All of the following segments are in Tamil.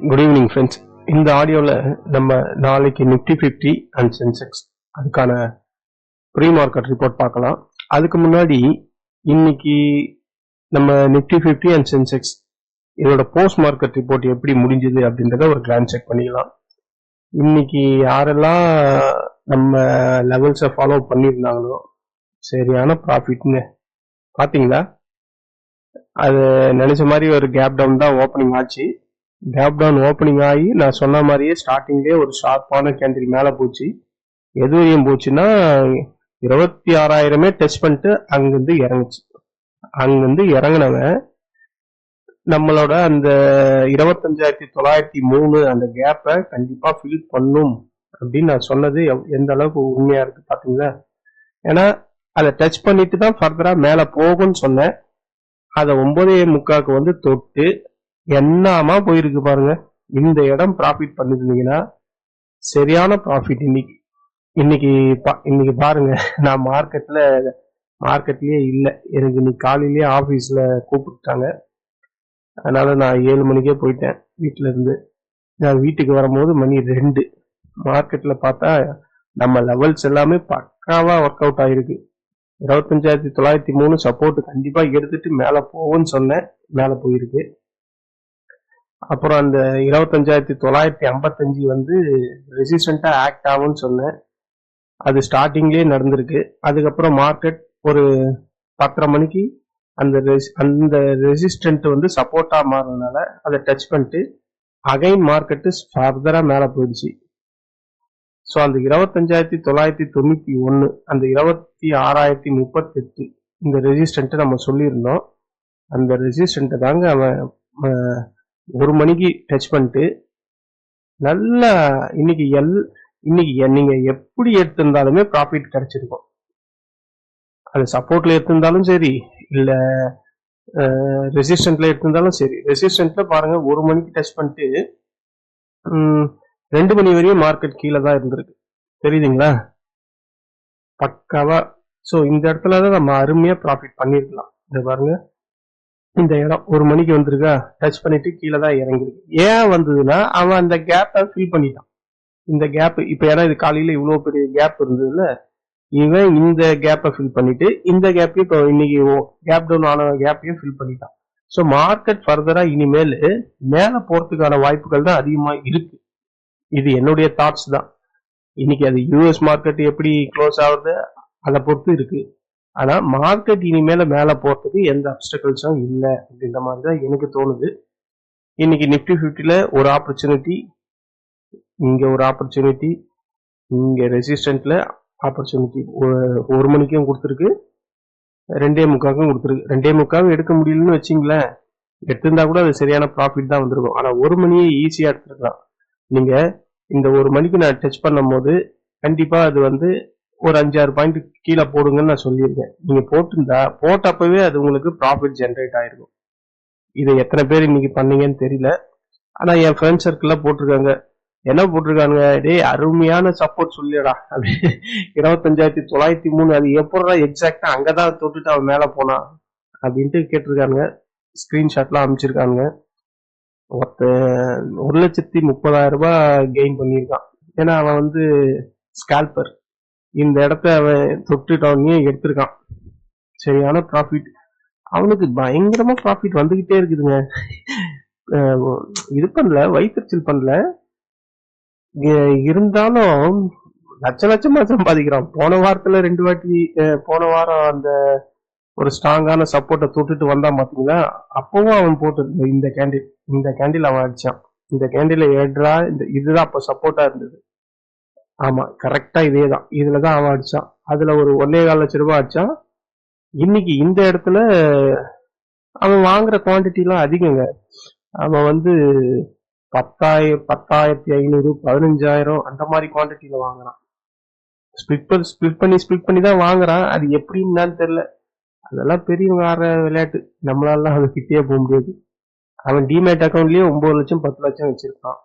குட் ஈவினிங் ஃப்ரெண்ட்ஸ் இந்த ஆடியோவில் நம்ம நாளைக்கு நிஃப்டி ஃபிஃப்டி அண்ட் சென்செக்ஸ் அதுக்கான ப்ரீ மார்க்கெட் ரிப்போர்ட் பார்க்கலாம். அதுக்கு முன்னாடி இன்னைக்கு நம்ம நிஃப்டி ஃபிஃப்டி அண்ட் சென்செக்ஸ் இதோட போஸ்ட் மார்க்கெட் ரிப்போர்ட் எப்படி முடிஞ்சது அப்படின்றத ஒரு கிளான் செக் பண்ணிக்கலாம் இன்னைக்கு யாரெல்லாம் நம்ம லெவல்ஸை ஃபாலோ பண்ணியிருந்தாங்களோ சரியான ப்ராஃபிட்னு பார்த்தீங்களா அது நினைச்ச மாதிரி ஒரு கேப் டவுன் தான் ஓப்பனிங் ஆச்சு. கேப் டவுன் ஓப்பனிங் ஆகி நான் சொன்ன மாதிரியே ஸ்டார்டிங்லேயே ஒரு ஷார்ப்பான கேண்டில் மேலே போச்சு. எது வரையும் போச்சுன்னா இருபத்தி ஆறாயிரமே டெஸ்ட் பண்ணிட்டு அங்கேருந்து இறங்குச்சு. அங்கேருந்து இறங்கினவன் நம்மளோட அந்த இருபத்தஞ்சாயிரத்தி தொள்ளாயிரத்தி மூணு அந்த கேப்பை கண்டிப்பாக ஃபில் பண்ணும் அப்படின்னு நான் சொன்னது எவ்- எந்த அளவுக்கு உண்மையாக இருக்கு பார்த்தீங்களா ஏன்னா அதை டச் பண்ணிட்டு தான் ஃபர்தராக மேலே போகும்னு சொன்னேன். அதை ஒன்பதே முக்காக்கு வந்து தொட்டு என்னமா போயிருக்கு பாருங்க. இந்த இடம் ப்ராஃபிட் பண்ணிருந்தீங்கன்னா சரியான ப்ராஃபிட் இன்னைக்கு. இன்னைக்கு பா- இன்னைக்கு பாருங்க. நான் மார்க்கெட்ல மார்க்கெட்லயே இல்லை. எனக்கு இன்னைக்கு காலையிலேயே ஆபீஸ்ல கூப்பிட்டாங்க. அதனால நான் ஏழு மணிக்கே போயிட்டேன் வீட்ல இருந்து. நான் வீட்டுக்கு வரும்போது மணி ரெண்டு. மார்க்கெட்ல பார்த்தா நம்ம லெவல்ஸ் எல்லாமே பக்காவா ஒர்க் அவுட் ஆயிருக்கு. இருபத்தஞ்சாயிரத்தி தொள்ளாயிரத்தி மூணு சப்போர்ட் கண்டிப்பா எடுத்துட்டு மேல போகும்னு சொன்னேன். மேல போயிருக்கு. அப்புறம் அந்த இருபத்தஞ்சாயிரத்தி தொள்ளாயிரத்தி ஐம்பத்தஞ்சு வந்து ரெசிஸ்டண்டா ஆக்ட் ஆகும்னு சொன்னேன். அது ஸ்டார்டிங்லேயே நடந்திருக்கு. அதுக்கப்புறம் மார்க்கெட் ஒரு பத்தரை மணிக்கு அந்த res- அந்த ரெசிஸ்டன்ட் வந்து சப்போர்ட்டா மாறினால அதை டச் பண்ணிட்டு அகைன் மார்க்கெட்டு ஃபர்தரா மேல போயிடுச்சு. ஸோ அந்த இருபத்தஞ்சாயிரத்தி தொள்ளாயிரத்தி தொண்ணூத்தி ஒன்னு அந்த இருபத்தி ஆறாயிரத்தி முப்பத்தெட்டு இந்த ரெசிஸ்டன்ட்டை நம்ம சொல்லியிருந்தோம். அந்த ரெசிஸ்டன்ட் தாங்க அவன் ஒரு மணிக்கு டச் பண்ணிட்டு நல்லா இன்னைக்கு எல் இன்னைக்கு நீங்க எப்படி எடுத்திருந்தாலுமே ப்ராஃபிட் கிடைச்சிருக்கும். அது சப்போர்ட்ல எடுத்திருந்தாலும் சரி இல்ல ரெசிஸ்டன்ட்ல எடுத்திருந்தாலும் சரி. ரெசிஸ்டன்ட்ல பாருங்க ஒரு மணிக்கு டச் பண்ணிட்டு ரெண்டு மணி வரையும் மார்க்கெட் கீழே தான் இருந்திருக்கு. தெரியுதுங்களா? பக்காவா. ஸோ இந்த இடத்துல தான் நம்ம அருமையா ப்ராஃபிட் பண்ணிருக்கலாம் இந்த பாருங்க. இந்த இடம் ஒரு மணிக்கு வந்திருக்கா? டச் பண்ணிட்டு கீழே தான் இறங்கிருக்கு ஏன் வந்ததுன்னா அவன் அந்த கேப்பை ஃபில் பண்ணிட்டான். இந்த கேப் இப்போ ஏன்னா இது காலையில் இவ்வளோ பெரிய கேப் இருந்ததுல இவன் இந்த கேப்பை ஃபில் பண்ணிட்டு இந்த கேப்பையும் இப்போ இன்னைக்கு கேப் டவுன் ஆன கேப்பையும் ஃபில் பண்ணிட்டான். ஸோ மார்க்கெட் ஃபர்தராக இனிமேல் மேலே போகிறதுக்கான வாய்ப்புகள் தான் அதிகமாக இருக்கு. இது என்னுடைய தாட்ஸ் தான். இன்னைக்கு அது யூஎஸ் மார்க்கெட் எப்படி க்ளோஸ் ஆகுது அதை பொறுத்து இருக்கு. ஆனா மார்க்கெட் இனிமேல மேல போறதுக்கு எந்த அப்டக்கல்ஸும் இல்லை அப்படின்ற மாதிரி தான் எனக்கு தோணுது. இன்னைக்கு நிப்டி ஃபிஃப்டியில் ஒரு ஆப்பர்ச்சுனிட்டி இங்க ஒரு ஆப்பர்ச்சுனிட்டி இங்க ரெசிஸ்டன்ட்ல ஆப்பர்ச்சுனிட்டி ஒரு மணிக்கும் கொடுத்துருக்கு ரெண்டே முக்காக்கும் கொடுத்துருக்கு. ரெண்டே முக்காவும் எடுக்க முடியலன்னு வச்சிங்களேன் எடுத்திருந்தா கூட அது சரியான ப்ராஃபிட் தான் வந்திருக்கும். ஆனா ஒரு மணியே ஈஸியா எடுத்துருக்கலாம். நீங்க இந்த ஒரு மணிக்கு நான் டச் பண்ணும்போது கண்டிப்பா அது வந்து ஒரு அஞ்சாறு பாயிண்ட் கீழே போடுங்கன்னு நான் சொல்லியிருக்கேன். நீங்க போட்டிருந்தா போட்டப்பவே அது உங்களுக்கு ப்ராஃபிட் ஜென்ரேட் ஆயிருக்கும். இதை எத்தனை பேர் இன்னைக்கு பண்ணீங்கன்னு தெரியல. ஆனா என் ஃப்ரெண்ட் சர்க்கிள்ல போட்டிருக்காங்க. என்ன போட்டிருக்காங்க டேய் அருமையான சப்போர்ட் சொல்லிடா அப்படி இருபத்தஞ்சாயிரத்தி தொள்ளாயிரத்தி மூணு அது எப்படா எக்ஸாக்டா அங்கதான் தொட்டுட்டு அவன் மேல போனான் அப்படின்ட்டு கேட்டிருக்காங்க ஸ்கிரீன்ஷாட்லாம் அனுப்பிச்சிருக்காங்க ஒருத்த ஒரு லட்சத்தி முப்பதாயிரம் ரூபாய் கெயின் பண்ணியிருக்கான். ஏன்னா அவன் வந்து ஸ்கால்பர் இந்த இடத்த அவன் தொட்டுட்டவனே எடுத்திருக்கான்? சரியான ப்ராஃபிட் அவனுக்கு பயங்கரமா ப்ராஃபிட் வந்துகிட்டே இருக்குதுங்க. இது பண்ணல வயிற்றுச்சல் பண்ணல. இருந்தாலும் லட்ச லட்சமா சம்பாதிக்கிறான். போன வாரத்துல ரெண்டு வாட்டி போன வாரம் அந்த ஒரு ஸ்ட்ராங்கான சப்போர்ட்டை தொட்டுட்டு வந்தான் பாத்தீங்களா? அப்பவும் அவன் போட்டு இந்த கேண்டில் இந்த கேண்டில் அவன் அடிச்சான். இந்த கேண்டில் ஏட்ரா இந்த இதுதான் அப்ப சப்போர்ட்டா இருந்தது. ஆமா கரெக்டா இதே தான். இதுலதான் அவன் அடிச்சான். அதுல ஒரு ஒன்னே கால் லட்சம் ரூபாய் அடிச்சான். இன்னைக்கு இந்த இடத்துல அவன் வாங்குற குவான்டிட்டிலாம் அதிகங்க. அவன் வந்து பத்தாயிரம் பத்தாயிரத்தி ஐநூறு பதினஞ்சாயிரம் அந்த மாதிரி குவான்டிட்டியில் வாங்குறான். ஸ்பிளிட் பண்ணி ஸ்பிளிட் பண்ணி ஸ்பிளிட் பண்ணி தான் வாங்குறான். அது எப்படின்னு தெரியல. அதெல்லாம் பெரியவங்க ஆடுற விளையாட்டு. நம்மளாலாம் அது கிட்டே போக முடியாது. அவன் டிமேட் அக்கௌண்ட்லயே ஒன்பது லட்சம் பத்து லட்சம் வச்சிருக்கான்.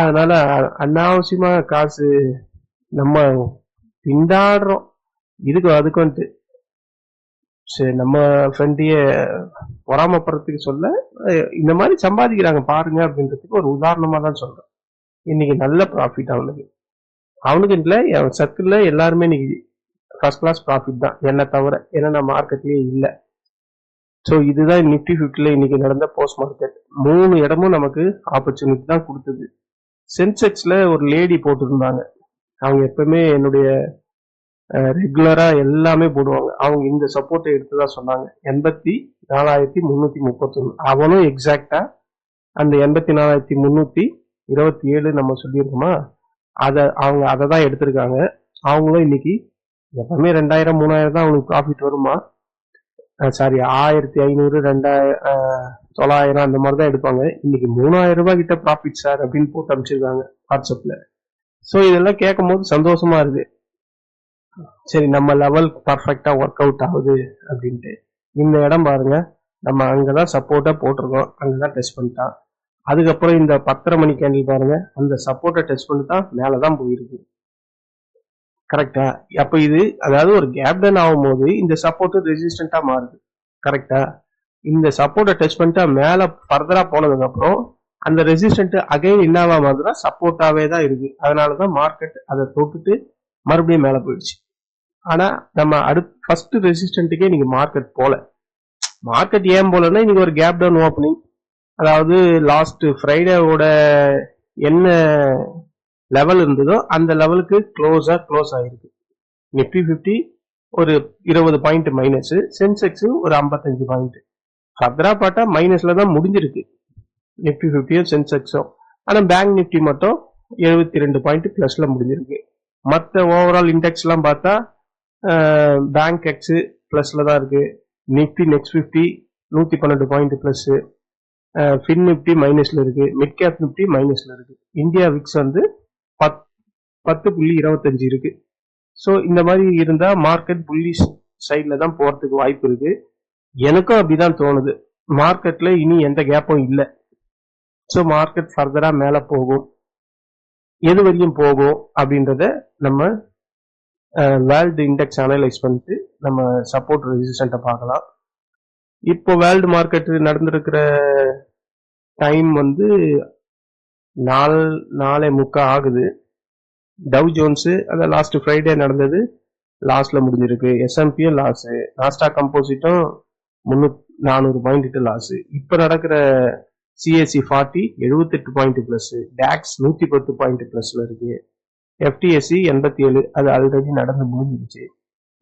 அதனால அனாவசியமா காசு நம்ம திண்டாடுறோம். இதுக்கு அதுக்கு வந்துட்டு. சரி நம்ம ஃப்ரெண்டையே பொறாமப்படுறதுக்கு சொல்ல இந்த மாதிரி சம்பாதிக்கிறாங்க பாருங்க அப்படின்றதுக்கு ஒரு உதாரணமா தான் சொல்றேன். இன்னைக்கு நல்ல ப்ராஃபிட் அவனுக்கு. அவனுக்கு இல்லை என் சர்க்கிளில் எல்லாருமே இன்னைக்கு ஃபர்ஸ்ட் கிளாஸ் ப்ராஃபிட் தான். என்னை தவிர ஏன்னா நான் மார்க்கெட்லயே இல்லை. ஸோ இதுதான் நிஃப்டி ஃபிஃப்டியில் இன்னைக்கு நடந்த போஸ்ட் மார்க்கெட் மூணு இடமும் நமக்கு ஆப்பர்ச்சுனிட்டி தான் கொடுத்தது. சென்செக்ஸ்ல ஒரு லேடி போட்டிருந்தாங்க. அவங்க எப்பவுமே என்னுடைய ரெகுலரா எல்லாமே போடுவாங்க. அவங்க இந்த சப்போர்ட்டை எடுத்துதான் சொன்னாங்க. எண்பத்தி நாலாயிரத்தி முன்னூத்தி முப்பத்தொன்னு. அவனும் எக்ஸாக்டா அந்த எண்பத்தி நாலாயிரத்தி முன்னூத்தி இருபத்தி ஏழு நம்ம சொல்லியிருக்கோமா அதை அவங்க அதை தான் எடுத்திருக்காங்க. அவங்களும் இன்னைக்கு எப்பவுமே ரெண்டாயிரம் மூணாயிரம் தான் அவங்களுக்கு ப்ராஃபிட் வருமா? சாரி ஆயிரத்தி ஐநூறு ரெண்டாயிரம் தொள்ளாயிரம் அந்த மாதிரி தான் எடுப்பாங்க. இன்னைக்கு மூணாயிரம் ரூபாய் கிட்ட ப்ராஃபிட் சார் அப்படின்னு போட்டு அனுப்பிச்சிருக்காங்க வாட்ஸ்அப்ல ஸோ இதெல்லாம் கேட்கும் போது சந்தோஷமா இருக்கு. சரி நம்ம லெவல் பர்ஃபெக்டா ஒர்க் அவுட் ஆகுது அப்படின்ட்டு. இந்த இடம் பாருங்க. நம்ம அங்கதான் சப்போர்ட்டா போட்டிருக்கோம். அங்கதான் டெஸ்ட் பண்ணிட்டான். அதுக்கப்புறம் இந்த பத்தரை மணி கேண்டில் பாருங்க. அந்த சப்போர்ட்டை டெஸ்ட் பண்ணி தான் மேலதான் போயிருக்கு. கரெக்டா அப்ப இது அதாவது ஒரு கேப் டன் ஆகும்போது இந்த சப்போர்ட் ரெசிஸ்டண்டா மாறுது. கரெக்டா இந்த சப்போர்ட்டை டச் பண்ணிட்டா மேல ஃபர்தரா போனதுக்கு அப்புறம் அந்த ரெசிஸ்டன்ட் அகைன் என்னவா மாறுதுன்னா சப்போர்ட்டாவே தான் இருக்கு. அதனாலதான் மார்க்கெட் அதை தொட்டுட்டு மறுபடியும் மேல போயிடுச்சு. ஆனா நம்ம அடுத்து ஃபர்ஸ்ட் ரெசிஸ்டன்ட்டுக்கே நீங்க மார்க்கெட் போல. மார்க்கெட் ஏன் போலன்னா இன்னைக்கு ஒரு கேப் டவுன் ஓப்பனிங் அதாவது லாஸ்ட் ஃப்ரைடேவோட என்ன லெவல் இருந்ததோ அந்த லெவலுக்கு க்ளோஸா க்ளோஸ் ஆயிருக்கு. நிஃப்டி ஃபிஃப்டி ஒரு இருபது பாயிண்ட் மைனஸ் சென்செக்ஸ் ஒரு ஐம்பத்தஞ்சு பாயிண்ட் ஃபர்தரா பார்த்தா மைனஸ்ல தான் முடிஞ்சிருக்கு. நிஃப்டி ஃபிஃப்டியும் சென்செக்ஸும் ஆனா பேங்க் நிஃப்டி மட்டும் எழுபத்தி ரெண்டு பாயிண்ட் பிளஸ்ல முடிஞ்சிருக்கு. மற்ற ஓவரால் இண்டெக்ஸ் எல்லாம் பார்த்தா பேங்க் எக்ஸ் பிளஸ்ல தான் இருக்கு. நிஃப்டி நெக்ஸ்ட் ஃபிஃப்டி நூத்தி பன்னெண்டு பாயிண்ட் பிளஸ் ஃபின் நிஃப்டி மைனஸ்ல இருக்கு. மிட் கேப் நிஃப்டி மைனஸ்ல இருக்கு. இந்தியா விக்ஸ் வந்து பத் பத்து புள்ளி இருபத்தஞ்சு இருக்கு. ஸோ இந்த மாதிரி இருந்தால் மார்க்கெட் புள்ளி சைடில் தான் போகிறதுக்கு வாய்ப்பு இருக்கு. எனக்கும் அப்படிதான் தோணுது. மார்க்கெட்டில் இனி எந்த கேப்பும் இல்லை. ஸோ மார்க்கெட் ஃபர்தராக மேலே போகும். எது வரையும் போகும் அப்படின்றத நம்ம வேர்ல்டு இண்டெக்ஸ் அனலைஸ் பண்ணிட்டு நம்ம சப்போர்ட் ரெசிஸ்டண்ட்டை பார்க்கலாம். இப்போ வேர்ல்டு மார்க்கெட் நடந்திருக்கிற டைம் வந்து நாலு நாலே முக்கா ஆகுது. டவ் ஜோன்ஸு அதான் லாஸ்ட் ஃப்ரைடே நடந்தது. லாஸ்ட்ல முடிஞ்சிருக்கு. எஸ்எம்பியும் லாஸு நாஸ்டா கம்போசிட்டும் முன்னூத் நானூறு பாயிண்ட் லாஸு இப்போ நடக்கிற சிஎஸ்சி ஃபார்ட்டி எழுபத்தெட்டு பாயிண்ட் ப்ளஸ்ஸு டேக்ஸ் நூற்றி பத்து பாயிண்ட் பிளஸ்ல இருக்கு. எஃப்டிஎஸ்சி எண்பத்தி ஏழு அது ஆல்ரெடி நடந்து முடிஞ்சிருச்சு.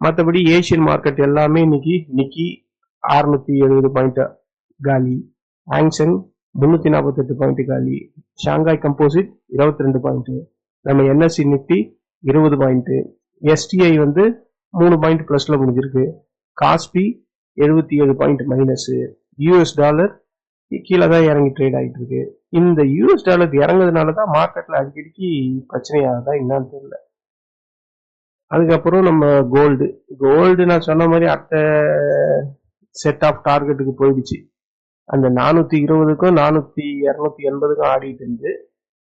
மற்றபடி ஏசியன் மார்க்கெட் எல்லாமே இன்னைக்கு நிக்கி அறுநூத்தி எழுபது பாயிண்ட் காலி. ஆங்சன் முன்னூத்தி நாற்பத்தெட்டு பாயிண்ட் காலி. ஷாங்காய் கம்போசிட் இருபத்தி ரெண்டு பாயிண்ட் நம்ம என்எஸ்சி நிஃப்டி இருபது பாயிண்ட் எஸ்டிஐ வந்து மூணு பாயிண்ட் பிளஸ்ல முடிஞ்சிருக்கு. காஸ்பி எழுபத்தி ஏழு பாயிண்ட் மைனஸ் யூஎஸ் டாலர் கீழே தான் இறங்கி ட்ரேட் ஆகிட்டு இருக்கு. இந்த யூஎஸ் டாலர் இறங்குறதுனால தான் மார்க்கெட்டில் அடிக்கடிக்கு பிரச்சனையாகுதா என்னன்னு தெரியல. அதுக்கப்புறம் நம்ம கோல்டு கோல்டு நான் சொன்ன மாதிரி அடுத்த செட் ஆஃப் டார்கெட்டுக்கு போயிடுச்சு. அந்த நானூத்தி இருபதுக்கும் நானூத்தி இருநூத்தி எண்பதுக்கும் ஆடிட்டு இருந்து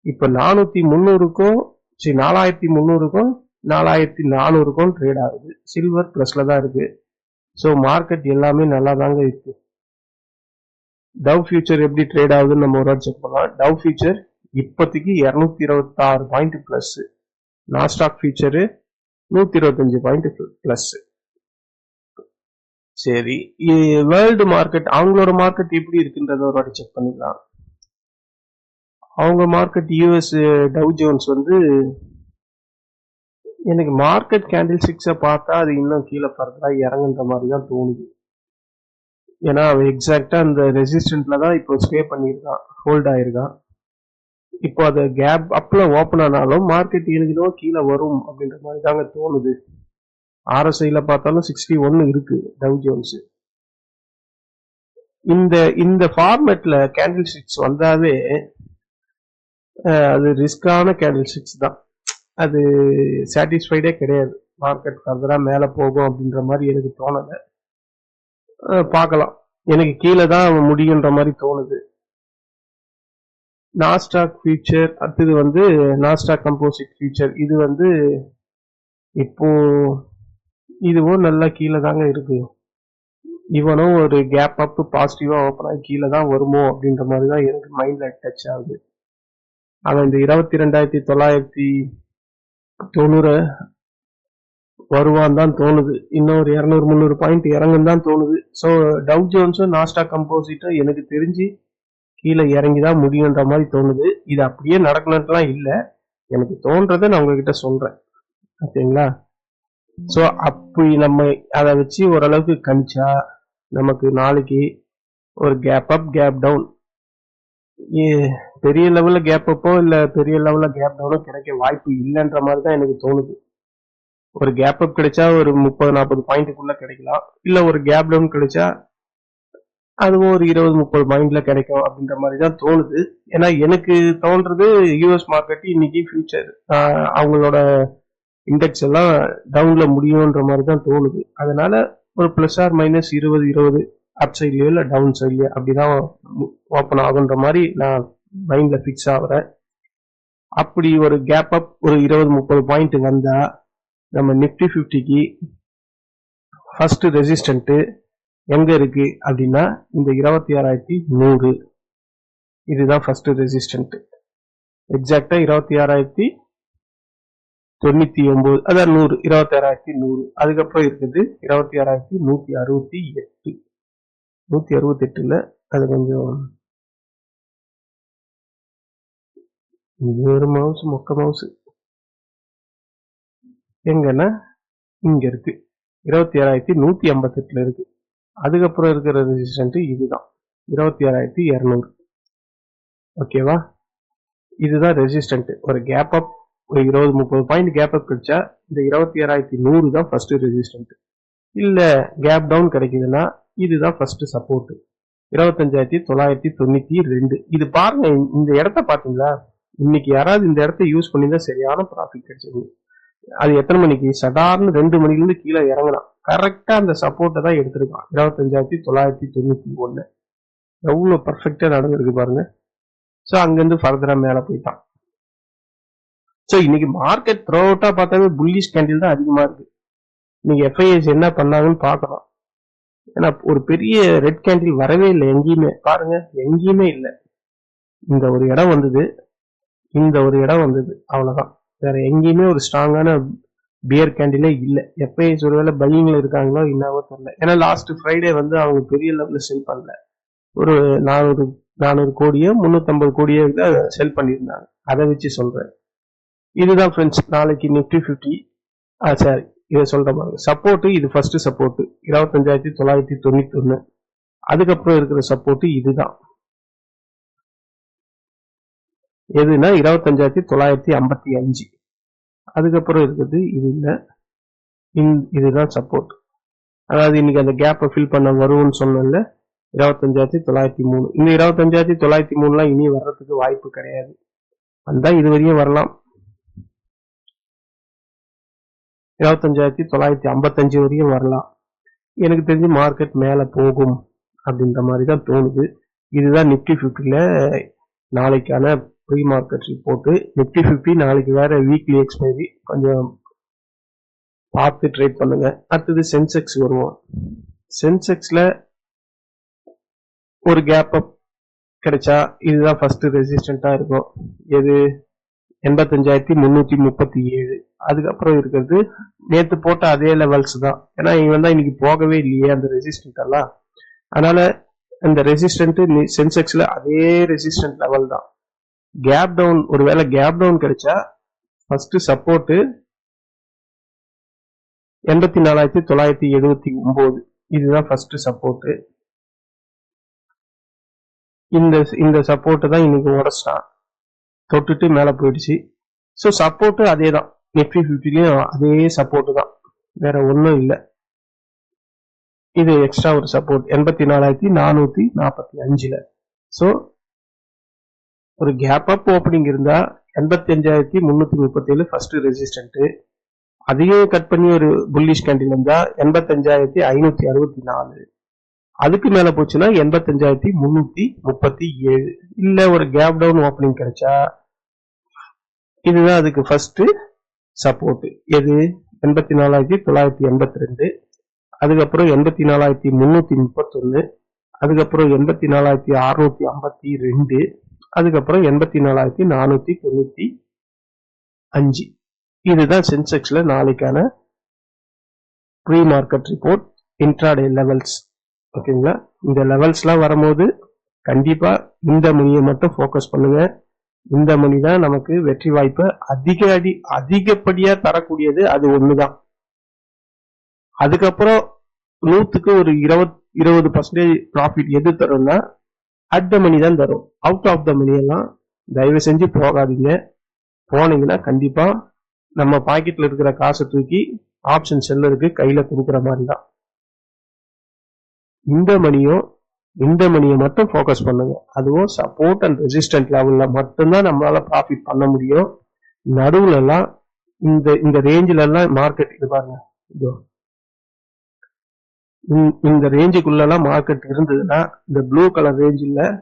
இப்ப நானூத்தி முந்நூறுக்கும் சரி நாலாயிரத்தி முந்நூறுக்கும் நாலாயிரத்தி நானூறுக்கும் ட்ரேட் ஆகுது. சில்வர் பிளஸ்ல தான் இருக்கு. ஸோ மார்க்கெட் எல்லாமே நல்லா தாங்க இருக்கு. டவ் ஃபியூச்சர் எப்படி ட்ரேட் ஆகுதுன்னு நம்ம ஒரு செக் பண்ணலாம். டவ் ஃபியூச்சர் இப்போதைக்கு இரநூத்தி இருபத்தாறு பாயிண்ட் பிளஸ் நாஸ்டாக் ஃபியூச்சரு நூத்தி இருபத்தஞ்சு பாயிண்ட் பிளஸ் சரி வேர்ல்டு மார்க்கெட் அவங்களோட மார்க்கெட் எப்படி இருக்குன்றத ஒரு வாட்டி செக் பண்ணிக்கலாம். அவங்க மார்க்கெட் யூஎஸ் டவ் ஜோன்ஸ் வந்து எனக்கு மார்க்கெட் கேண்டில் சிக்ஸை பார்த்தா அது இன்னும் கீழே ஃபர்தராக இறங்குன்ற மாதிரி தான் தோணுது. ஏன்னா அவன் எக்ஸாக்டாக அந்த ரெசிஸ்டன்ட்ல தான் இப்போ ஸ்டே பண்ணியிருக்கான் ஹோல்ட் ஆயிருக்கான். இப்போ அதை கேப் அப்பில் ஓப்பன் ஆனாலும் மார்க்கெட் எழுதினோ கீழே வரும் அப்படின்ற மாதிரி தாங்க தோணுது. ஆர்எஸ்ஐல பார்த்தாலும் சிக்ஸ்டி ஒன்னு இருக்கு டவு ஜோன்ஸ் இந்த இந்த ஃபார்மேட்ல கேண்டில் ஸ்டிக்ஸ் வந்தாவே அது ரிஸ்கான கேண்டில் ஸ்டிக்ஸ் தான். அது சாட்டிஸ்ஃபைடே கிடையாது. மார்க்கெட் ஃபர்தரா மேல போகும் அப்படின்ற மாதிரி எனக்கு தோணலை. பார்க்கலாம். எனக்கு கீழே தான் முடியுன்ற மாதிரி தோணுது. நாஸ்டாக் ஃபியூச்சர் அடுத்தது வந்து நாஸ்டாக் கம்போசிட் ஃபியூச்சர் இது வந்து இப்போ இதுவும் நல்லா கீழே தாங்க இருக்கு. இவனும் ஒரு கேப் அப் பாசிட்டிவா ஓப்பன் ஆகி கீழே தான் வருமோ அப்படின்ற மாதிரி தான் எனக்கு மைண்ட்ல டச் ஆகுது. அவன் இந்த இருபத்தி ரெண்டாயிரத்தி தொள்ளாயிரத்தி தொண்ணூறு வருவான் தான் தோணுது. இன்னும் ஒரு இரநூறு முந்நூறு பாயிண்ட் இறங்குன்னு தான் தோணுது. ஸோ டவ் ஜோன்ஸும் நாஸ்டா கம்போசிட்டும் எனக்கு தெரிஞ்சு கீழே இறங்கி தான் முடியுன்ற மாதிரி தோணுது. இது அப்படியே நடக்கணுன்ட்டுலாம் இல்லை. எனக்கு தோன்றதை நான் உங்ககிட்ட சொல்றேன். ஓகேங்களா ஸோ அப்படி நம்ம அதை வச்சு ஓரளவுக்கு கணிச்சா நமக்கு நாளைக்கு ஒரு கேப் அப் கேப் டவுன் பெரிய லெவல்ல கேப் அப்போ இல்ல பெரிய லெவல்ல கேப் டவுனோ கிடைக்க வாய்ப்பு இல்லைன்ற மாதிரி தான் எனக்கு தோணுது. ஒரு கேப் அப் கிடைச்சா ஒரு முப்பது நாற்பது பாயிண்ட்டுக்குள்ள கிடைக்கலாம். இல்ல ஒரு கேப் டவுன் கிடைச்சா அதுவும் ஒரு இருபது முப்பது பாயிண்ட்ல கிடைக்கும் அப்படின்ற மாதிரி தான் தோணுது. ஏன்னா எனக்கு தோன்றது யூஎஸ் மார்க்கெட் இன்னைக்கு ஃபியூச்சர் அவங்களோட இண்டெக்ஸ் எல்லாம் டவுன்ல முடியும்ன்ற மாதிரி தான் தோணுது. அதனால ஒரு பிளஸ் ஆர் மைனஸ் இருபது இருபது அப் சைட்லயோ இல்லை டவுன் சைட்லயோ அப்படிதான் ஓப்பன் ஆகுன்ற மாதிரி நான் மைண்ட்ல ஃபிக்ஸ் ஆகுறேன். அப்படி ஒரு கேப் அப் ஒரு இருபது முப்பது பாயிண்ட் வந்தா நம்ம நிப்டி ஃபிஃப்டிக்கு ஃபர்ஸ்ட் ரெசிஸ்டன்ட்டு எங்க இருக்கு அப்படின்னா இந்த இருபத்தி ஆறாயிரத்தி நூறு. இதுதான் ஃபர்ஸ்ட் ரெசிஸ்டன்ட் எக்ஸாக்டா இருபத்தி ஆறாயிரத்தி தொண்ணூத்தி ஒன்பது அதான் நூறு இருபத்தி ஆறாயிரத்தி நூறு. அதுக்கப்புறம் இருக்குது இருபத்தி ஆறாயிரத்தி நூத்தி அறுபத்தி எட்டு. நூத்தி அறுபத்தி எட்டுல அது கொஞ்சம் ஒரு மவுஸ் மொக்க மவுஸ் எங்கன்னா இங்க இருக்கு. இருபத்தி ஏழாயிரத்தி நூத்தி ஐம்பத்தி எட்டுல இருக்கு. அதுக்கப்புறம் இருக்கிற ரெசிஸ்டன்ட் இதுதான். இருபத்தி ஏழாயிரத்தி இரநூறு ஓகேவா இதுதான் ரெசிஸ்டன்ட் ஒரு கேப் அப் ஒரு இருபது முப்பது பாயிண்ட் கேப் அப் கிடைச்சா இந்த இருபத்தி ஏழாயிரத்தி நூறு தான் ஃபர்ஸ்ட் ரெசிஸ்டன்ட் இல்ல கேப் டவுன் கிடைக்குதுன்னா இதுதான் ஃபர்ஸ்ட் சப்போர்ட் இருபத்தஞ்சாயிரத்தி தொள்ளாயிரத்தி தொண்ணூத்தி ரெண்டு. இது பாருங்க இந்த இடத்த பாத்தீங்களா இன்னைக்கு யாராவது இந்த இடத்த யூஸ் பண்ணி தான் சரியான ப்ராஃபிட் கிடைச்சது அது எத்தனை மணிக்கு? சடார்னு ரெண்டு மணில இருந்து கீழே இறங்கலாம் கரெக்டா அந்த சப்போர்ட்டை தான் எடுத்திருக்கான். இருபத்தஞ்சாயிரத்தி தொள்ளாயிரத்தி தொண்ணூத்தி ஒண்ணு. எவ்வளவு பர்ஃபெக்டா நடந்திருக்கு பாருங்க. ஸோ அங்கிருந்து ஃபர்தரா மேல போயிட்டான். ஸோ இன்னைக்கு மார்க்கெட் த்ரோ அவுட்டா பார்த்தாவே புல்லிஷ் கேண்டில் தான் அதிகமா இருக்கு. இன்னைக்கு எஃப்ஐஎஸ் என்ன பண்ணாங்கன்னு பார்க்கலாம். ஏன்னா ஒரு பெரிய ரெட் கேண்டில் வரவே இல்லை எங்கேயுமே. பாருங்க எங்கேயுமே இல்லை. இந்த ஒரு இடம் வந்தது. இந்த ஒரு இடம் வந்தது. அவ்வளவுதான். வேற எங்கேயுமே ஒரு ஸ்ட்ராங்கான பியர் கேண்டிலே இல்லை. எஃப்ஐஎஸ் ஒருவேளை பையிங்ல இருக்காங்களோ என்னவோ தெரியல. ஏன்னா லாஸ்ட் ஃப்ரைடே வந்து அவங்க பெரிய லெவல்ல செல் பண்ணல. ஒரு நானூறு நானூறு கோடியோ முந்நூற்றம்பது கோடியோ செல் பண்ணியிருந்தாங்க. அதை வச்சு சொல்றேன். இதுதான் ஃப்ரெண்ட்ஸ் நாளைக்கு நிஃப்டி ஃபிஃப்டி ஆ சரி இதை சொல்ற மாதிரி சப்போர்ட் இது ஃபர்ஸ்ட் சப்போர்ட் இருபத்தஞ்சாயிரத்தி தொள்ளாயிரத்தி தொண்ணூத்தி ஒன்று அதுக்கப்புறம் இருக்கிற சப்போர்ட் இதுதான். எதுனா இருபத்தஞ்சாயிரத்தி தொள்ளாயிரத்தி ஐம்பத்தி அஞ்சு. அதுக்கப்புறம் இருக்கிறது இது இல்லை இதுதான் சப்போர்ட் அதாவது இன்னைக்கு அந்த கேப்பை ஃபில் பண்ண வரும்னு சொன்னல இருபத்தஞ்சாயிரத்தி தொள்ளாயிரத்தி மூணு. இந்த இருபத்தஞ்சாயிரத்தி தொள்ளாயிரத்தி மூணுலாம் இனி வர்றதுக்கு வாய்ப்பு கிடையாது. வந்தால் இது வரையும் வரலாம். இருபத்தஞ்சாயிரத்தி தொள்ளாயிரத்தி ஐம்பத்தஞ்சு வரையும் வரலாம். எனக்கு தெரிஞ்சு மார்க்கெட் மேலே போகும் அப்படின்ற மாதிரி தான் தோணுது. இதுதான் நிஃப்டி ஃபிஃப்டியில் நாளைக்கான pre market report nifty fifty நாளைக்கு வேற வீக்லி எக்ஸ்பைரி கொஞ்சம் பார்த்து ட்ரேட் பண்ணுங்க. அடுத்தது சென்செக்ஸ் வருவோம். சென்செக்ஸில் ஒரு கேப் அப் கிடைச்சா இதுதான் ஃபர்ஸ்ட் ரெசிஸ்டண்ட்டாக இருக்கும். எது? எண்பத்தஞ்சாயிரத்தி முன்னூத்தி முப்பத்தி ஏழு. அதுக்கப்புறம் இருக்கிறது நேத்து போட்ட அதே லெவல்ஸ் தான். ஏன்னா இவன் தான் இன்னைக்கு போகவே இல்லையே அந்த ரெசிஸ்டன்ட் எல்லாம். அதனால இந்த ரெசிஸ்டன்ட் சென்செக்ஸ்ல அதே ரெசிஸ்டன்ட் லெவல் தான். கேப் டவுன் ஒருவேளை கேப் டவுன் கிடைச்சா ஃபர்ஸ்ட் சப்போர்ட்டு எண்பத்தி நாலாயிரத்தி தொள்ளாயிரத்தி எழுபத்தி ஒன்பது இதுதான் ஃபர்ஸ்ட் சப்போர்ட்டு இந்த இந்த சப்போர்ட்டு தான் இன்னைக்கு உடச்சிட்டான் தொட்டுட்டு மேல போயிடுச்சு. ஸோ சப்போர்ட்டும் அதே தான் நிப்டி ஃபிஃப்டிலையும் அதே சப்போர்ட் தான். வேற ஒன்றும் இல்லை. இது எக்ஸ்ட்ரா ஒரு சப்போர்ட் எண்பத்தி நாலாயிரத்தி நானூத்தி நாற்பத்தி அஞ்சுல. ஸோ ஒரு கேப் அப் ஓப்பனிங் இருந்தா எண்பத்தி அஞ்சாயிரத்தி முன்னூத்தி முப்பத்தி ஏழு ஃபர்ஸ்ட் ரெசிஸ்டன்ட்டு அதையும் கட் பண்ணி ஒரு புல்லிஷ் கேண்டில் இருந்தா எண்பத்தஞ்சாயிரத்தி ஐநூத்தி அறுபத்தி நாலு. அதுக்கு மேல போச்சுன்னா எண்பத்தஞ்சாயிரத்தி முன்னூத்தி முப்பத்தி ஏழு. இல்ல ஒரு கேப் டவுன் ஓப்பனிங் கிடைச்சா இதுதான் அதுக்கு ஃபர்ஸ்ட் சப்போர்ட் எது? எண்பத்தி நாலாயிரத்தி தொள்ளாயிரத்தி எண்பத்தி ரெண்டு. அதுக்கப்புறம் எண்பத்தி நாலாயிரத்தி முன்னூத்தி முப்பத்தொன்னு. அதுக்கப்புறம் எண்பத்தி நாலாயிரத்தி அறுநூத்தி ஐம்பத்தி ரெண்டு. அதுக்கப்புறம் எண்பத்தி நாலாயிரத்தி நானூத்தி தொண்ணூத்தி அஞ்சு. இதுதான் சென்செக்ஸ்ல நாளைக்கான pre market report intraday levels ஓகேங்களா? இந்த லெவல்ஸ்லாம் வரும்போது கண்டிப்பாக இந்த மணியை மட்டும் ஃபோக்கஸ் பண்ணுங்க. இந்த மணி தான் நமக்கு வெற்றி வாய்ப்பை. அதிக அடி அதிகப்படியாக தரக்கூடியது அது ஒன்று தான் அதுக்கப்புறம் நூற்றுக்கு ஒரு இருபத் இருபது பர்சன்டேஜ் ப்ராஃபிட் எது தரும்னா அட் த மணி தான் தரும். அவுட் ஆஃப் த மணி எல்லாம் தயவு செஞ்சு போகாதீங்க. போனீங்கன்னா கண்டிப்பாக நம்ம பாக்கெட்டில் இருக்கிற காசை தூக்கி ஆப்ஷன் செல்லருக்கு கையில் கொடுக்குற மாதிரி தான். இந்த மணியும் இந்த மணியை மட்டும் ஃபோக்கஸ் பண்ணுங்க. அதுவும் சப்போர்ட் அண்ட் ரெசிஸ்டன்ட் லெவலில் மட்டும்தான் நம்மளால ப்ராஃபிட் பண்ண முடியும். நடுவுல எல்லாம் இந்த இந்த ரேஞ்சில எல்லாம் மார்க்கெட் இது பாருங்க இதோ. இந்த- ரேஞ்சுக்குள்ளலாம் மார்க்கெட் இருந்ததுன்னா இந்த ப்ளூ கலர் ரேஞ்சில்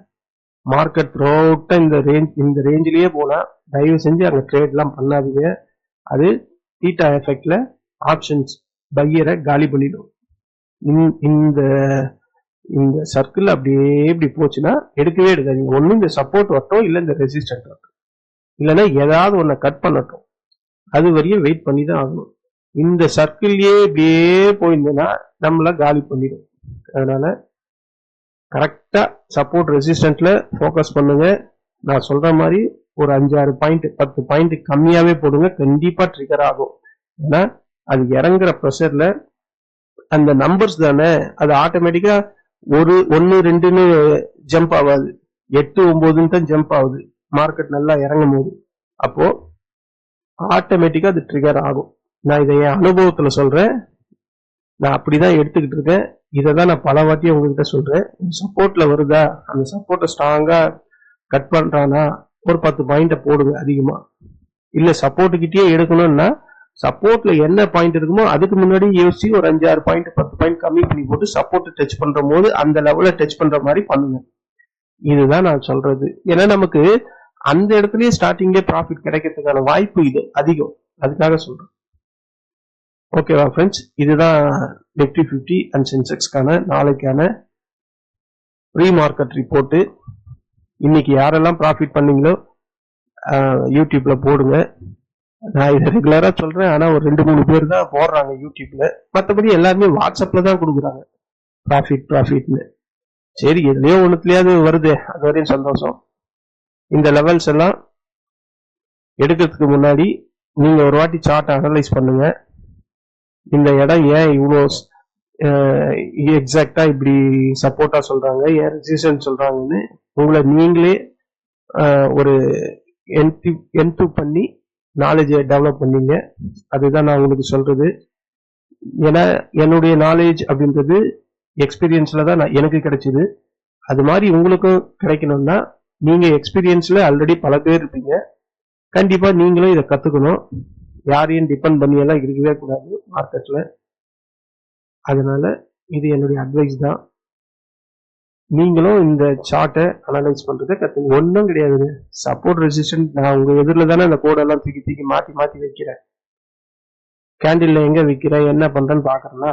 மார்க்கெட் த்ரோட்டா இந்த ரேஞ்ச் இந்த ரேஞ்சிலேயே போனால் தயவு செஞ்சு அங்கே ட்ரேட்லாம் பண்ணாதீங்க. அது தீட்டா எஃபெக்டில் ஆப்ஷன்ஸ் பையரை காலி பண்ணிடும். இந்த- இந்த இந்த சர்க்கிள் அப்படியே இப்படி போச்சுன்னா எடுக்கவே எடுக்காதீங்க ஒன்றும் இந்த சப்போர்ட் வரட்டும் இல்லை இந்த ரெசிஸ்டன்ட் வரட்டும் இல்லைன்னா ஏதாவது ஒன்றை கட் பண்ணட்டும். அது வரையும் வெயிட் பண்ணி தான் ஆகணும். இந்த சர்க்கிள்லேயே இப்படியே போயிருந்ததுன்னா நம்மளை காலி பண்ணிடும். அதனால கரெக்டாக சப்போர்ட் ரெசிஸ்டன்ட்ல ஃபோக்கஸ் பண்ணுங்க. நான் சொல்ற மாதிரி ஒரு அஞ்சாறு பாயிண்ட் பத்து பாயிண்ட் கம்மியாகவே போடுங்க. கண்டிப்பாக ட்ரிகர் ஆகும். ஏன்னா அது இறங்குற ப்ரெஷரில் அந்த நம்பர்ஸ் தானே அது ஆட்டோமேட்டிக்கா ஒரு ஒன்னு ரெண்டுன்னு ஜம்ப் ஆகாது. எட்டு ஒன்பதுன்னு தான் ஜம்ப் ஆகுது. மார்க்கெட் நல்லா இறங்கும் போது. அப்போ ஆட்டோமேட்டிக்கா அது ட்ரிகர் ஆகும். நான் இதை என் அனுபவத்துல சொல்றேன். நான் அப்படிதான் எடுத்துக்கிட்டு இருக்கேன். இதை தான் நான் பல வாட்டியும் உங்ககிட்ட சொல்றேன். சப்போர்ட்ல வருதா? அந்த சப்போர்ட்டை ஸ்ட்ராங்கா கட் பண்றானா? ஒரு பத்து பாயிண்ட போடுங்க அதிகமா. இல்ல சப்போர்ட் கிட்டயே எடுக்கணும்னா சப்போர்ட்ல என்ன பாயிண்ட் இருக்குமோ அதுக்கு முன்னாடி யோசிச்சு ஒரு அஞ்சாறு பாயிண்ட் பத்து பாயிண்ட் கம்மி பண்ணி போட்டு சப்போர்ட் டச் பண்ற போது அந்த லெவல டச் பண்ற மாதிரி பண்ணுங்க. இதுதான் நான் சொல்றது. ஏன்னா நமக்கு அந்த இடத்துலயே ஸ்டார்டிங்லேயே ப்ராஃபிட் கிடைக்கிறதுக்கான வாய்ப்பு இது அதிகம். அதுக்காக சொல்றேன். ஓகேவா ஃப்ரெண்ட்ஸ் இதுதான் நிப்டி ஃபிஃப்டி அண்ட் சென்செக்ஸ்க்கான நாளைக்கான ப்ரீ மார்க்கெட் ரிப்போர்ட்டு இன்னைக்கு யாரெல்லாம் ப்ராஃபிட் பண்ணீங்களோ யூடியூப்ல போடுங்க. நான் இதை ரெகுலரா சொல்றேன். ஆனா ஒரு ரெண்டு மூணு பேர் தான் போடுறாங்க யூடியூப்ல. மற்றபடி எல்லாருமே வாட்ஸ்அப்ல தான் கொடுக்குறாங்க. ப்ராஃபிட் ப்ராஃபிட்னு சரி எதுலயோ ஒண்ணுத்துலயாவது வருது. அது வரையும் சந்தோஷம். இந்த லெவல்ஸ் எல்லாம் எடுக்கிறதுக்கு முன்னாடி நீங்க ஒரு வாட்டி சார்ட் அனலைஸ் பண்ணுங்க. இந்த இடம் ஏன் இவ்வளோ எக்ஸாக்டா இப்படி சப்போர்ட்டா சொல்றாங்க? ஏன் ரெசிஸ்டன்ஸ் சொல்றாங்கன்னு உங்களை நீங்களே ஒரு ஒரு என்து பண்ணி நாலேஜை டெவலப் பண்ணீங்க. அதுதான் நான் உங்களுக்கு சொல்றது. ஏன்னா என்னுடைய நாலேஜ் அப்படின்றது எக்ஸ்பீரியன்ஸில் தான் நான் எனக்கு கிடைச்சிது. அது மாதிரி உங்களுக்கும் கிடைக்கணும்னா நீங்கள் எக்ஸ்பீரியன்ஸில் ஆல்ரெடி பல பேர் இருப்பீங்க. கண்டிப்பாக நீங்களும் இதை கற்றுக்கணும் யாரையும் டிபெண்ட் பண்ணி எல்லாம் இருக்கவே கூடாது மார்க்கெட்டில் அதனால இது என்னுடைய அட்வைஸ் தான். நீங்களும் இந்த சார்ட்டை அனலைஸ் பண்றதை கத்துங்க. ஒன்றும் கிடையாது. சப்போர்ட் ரெசிஸ்டன்ட் நான் உங்க எதிரில் தானே அந்த கோடெல்லாம் தூக்கி தூக்கி மாத்தி மாத்தி வைக்கிறேன். கேண்டில்ல எங்க வைக்கிறேன்? என்ன பண்றேன்னு பாக்குறேன்னா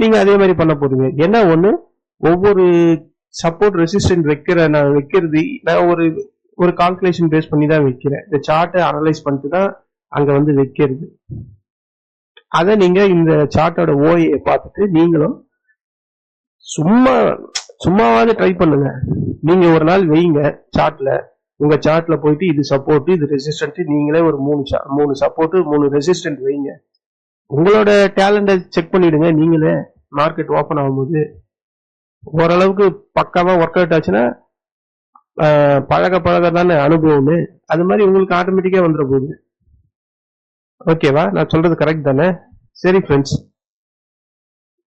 நீங்க அதே மாதிரி பண்ண போறீங்க. என்ன ஒண்ணு? ஒவ்வொரு சப்போர்ட் ரெசிஸ்டன்ட் வைக்கிற நான் வைக்கிறது நான் ஒரு ஒரு கால்குலேஷன் பேஸ் பண்ணி தான் வைக்கிறேன். இந்த சார்ட்டை அனலைஸ் பண்ணிட்டு தான் அங்க வந்து வைக்கிறது. அதை நீங்க இந்த சார்ட்டோட ஓயை பார்த்துட்டு நீங்களும் சும்மா சும்மாவாவது ட்ரை பண்ணுங்க. நீங்க ஒரு நாள் வைங்க சார்ட்ல உங்க சார்ட்ல போயிட்டு இது சப்போர்ட் இது ரெசிஸ்டன்ட் நீங்களே ஒரு மூணு மூணு சப்போர்ட் மூணு ரெசிஸ்டன்ட் வைங்க. உங்களோட டேலண்டை செக் பண்ணிடுங்க நீங்களே. மார்க்கெட் ஓபன் ஆகும்போது ஓரளவுக்கு பக்காவா ஒர்க் அவுட் ஆச்சுன்னா பழக பழக தானே அனுபவம்னு அது மாதிரி உங்களுக்கு ஆட்டோமேட்டிக்கா வந்துட போகுது. ஓகேவா நான் சொல்றது கரெக்ட் தானே? சரி ஃப்ரெண்ட்ஸ்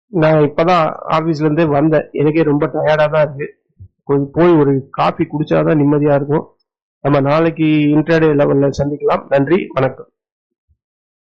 நான் இப்பதான் ஆபீஸ்ல இருந்தே வந்தேன். எனக்கே ரொம்ப டயர்டா தான் இருக்கு. கொஞ்சம் போய் ஒரு காஃபி குடிச்சாதான் நிம்மதியா இருக்கும். நம்ம நாளைக்கு இன்டர்டே லெவல்ல சந்திக்கலாம். நன்றி வணக்கம்.